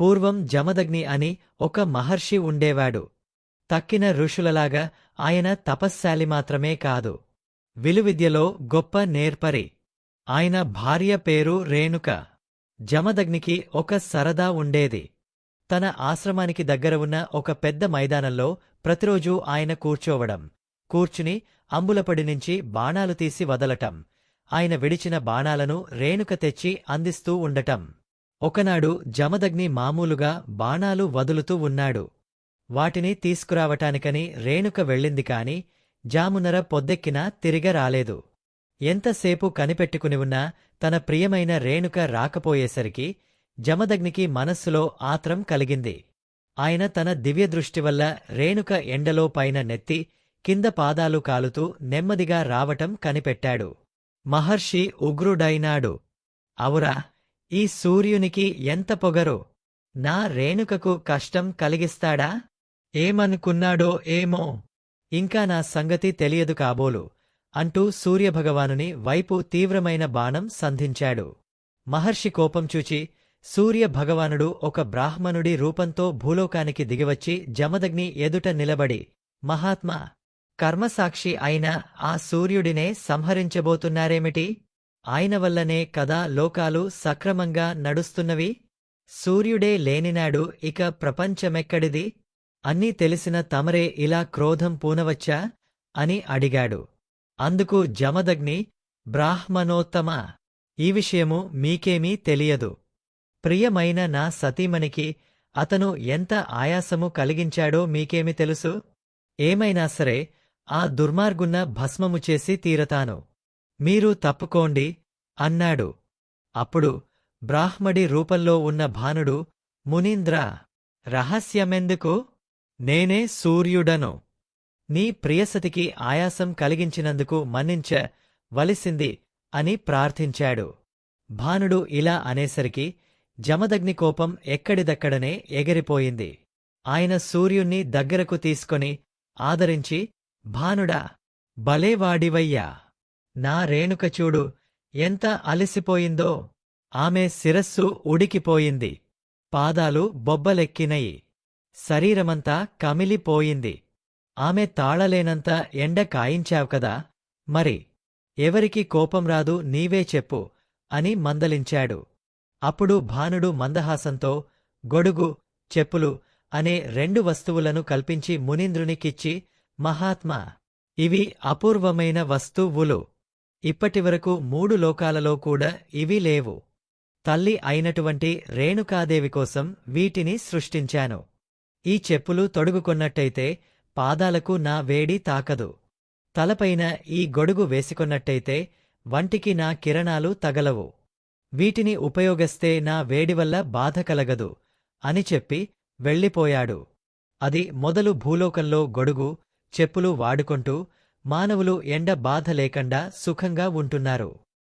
పూర్వం జమదగ్ని అని ఒక మహర్షి ఉండేవాడు. తక్కిన ఋషులలాగా ఆయన తపశ్శాలి మాత్రమే కాదు. విలువిద్యలో గొప్ప నేర్పరి. ఆయన భార్య పేరు రేణుక. జమదగ్నికి ఒక సరదా ఉండేది. తన ఆశ్రమానికి దగ్గర ఉన్న ఒక పెద్ద మైదానంలో ప్రతిరోజూ ఆయన కూర్చోవడం. కూర్చుని అంబులపడి నుంచి బాణాలు తీసి వదలటం. ఆయన విడిచిన బాణాలను రేణుక తెచ్చి అందిస్తూ ఉండటం. ఒకనాడు జమదగ్ని మామూలుగా బాణాలు వదులుతూ ఉన్నాడు. వాటిని తీసుకురావటానికని రేణుక వెళ్ళింది కాని జామునర పొద్దెక్కినా తిరిగ రాలేదు. ఎంతసేపు కనిపెట్టుకుని ఉన్నా తన ప్రియమైన రేణుక రాకపోయేసరికి జమదగ్నికి మనస్సులో ఆత్రం కలిగింది. ఆయన తన దివ్యదృష్టి వల్ల రేణుక ఎండలో పైన నెత్తి కింద పాదాలు కాలుతూ నెమ్మదిగా రావటం కనిపెట్టాడు. మహర్షి ఉగ్రుడైనాడు. అవురా ఈ సూర్యునికి ఎంత పొగరు? నా రేణుకకు కష్టం కలిగిస్తాడా? ఏమనుకున్నాడో ఏమో? ఇంకా నా సంగతి తెలియదు కాబోలు అంటూ సూర్యభగవానుని వైపు తీవ్రమైన బాణం సంధించాడు. మహర్షి కోపం చూచి సూర్యభగవానుడు ఒక బ్రాహ్మణుడి రూపంతో భూలోకానికి దిగివచ్చి జమదగ్ని ఎదుట నిలబడి మహాత్మా కర్మసాక్షి అయిన ఆ సూర్యుడినే సంహరించబోతున్నారేమిటి? ఆయన వల్లనే కదా లోకాలు సక్రమంగా నడుస్తున్నవి? సూర్యుడే లేనినాడు ఇక ప్రపంచమెక్కడిది? అన్నీ తెలిసిన తమరే ఇలా క్రోధం పూనవచ్చా? అని అడిగాడు. అందుకు జమదగ్ని బ్రాహ్మణోత్తమ ఈ విషయము మీకేమీ తెలియదు. ప్రియమైన నా సతీమణికి అతను ఎంత ఆయాసము కలిగించాడో మీకేమి తెలుసు? ఏమైనా సరే ఆ దుర్మార్గున్న భస్మము చేసి తీరతాను. మీరు తప్పుకోండి అన్నాడు. అప్పుడు బ్రాహ్మడి రూపంలో ఉన్న భానుడు మునీంద్ర రహస్యమెందుకు? నేనే సూర్యుడను. నీ ప్రియసతికి ఆయాసం కలిగించినందుకు మన్నించ వలిసింది అని ప్రార్థించాడు. భానుడు ఇలా అనేసరికి జమదగ్ని కోపం ఎక్కడిదక్కడనే ఎగిరిపోయింది. ఆయన సూర్యుణ్ణి దగ్గరకు తీసుకొని ఆదరించి భానుడా బలేవాడివయ్యా! నా రేణుక చూడు ఎంత అలసిపోయిందో. ఆమె శిరస్సు ఉడికిపోయింది. పాదాలు బొబ్బలెక్కినయి. శరీరమంతా కమిలిపోయింది. ఆమె తాళలేనంత ఎండ కాయించావు కదా. మరి ఎవరికి కోపం రాదు నీవే చెప్పు అని మందలించాడు. అప్పుడు భానుడు మందహాసంతో గొడుగు చెప్పులు అనే రెండు వస్తువులను కల్పించి మునీంద్రునికిచ్చి మహాత్మా ఇవి అపూర్వమైన వస్తువులు. ఇప్పటివరకు మూడు లోకాలలో కూడా ఇవి లేవు. తల్లి అయినటువంటి రేణుకాదేవి కోసం వీటిని సృష్టించాను. ఈ చెప్పులు తొడుగుకొన్నట్టయితే పాదాలకు నా వేడి తాకదు. తలపైన ఈ గొడుగు వేసుకొన్నట్టయితే వంటికి నా కిరణాలు తగలవు. వీటిని ఉపయోగిస్తే నా వేడివల్ల బాధ కలగదు అని చెప్పి వెళ్ళిపోయాడు. అది మొదలు భూలోకంలో గొడుగు చెప్పులు వాడుకుంటూ మానవులు ఎండ బాధ లేకుండా సుఖంగా ఉంటున్నారు.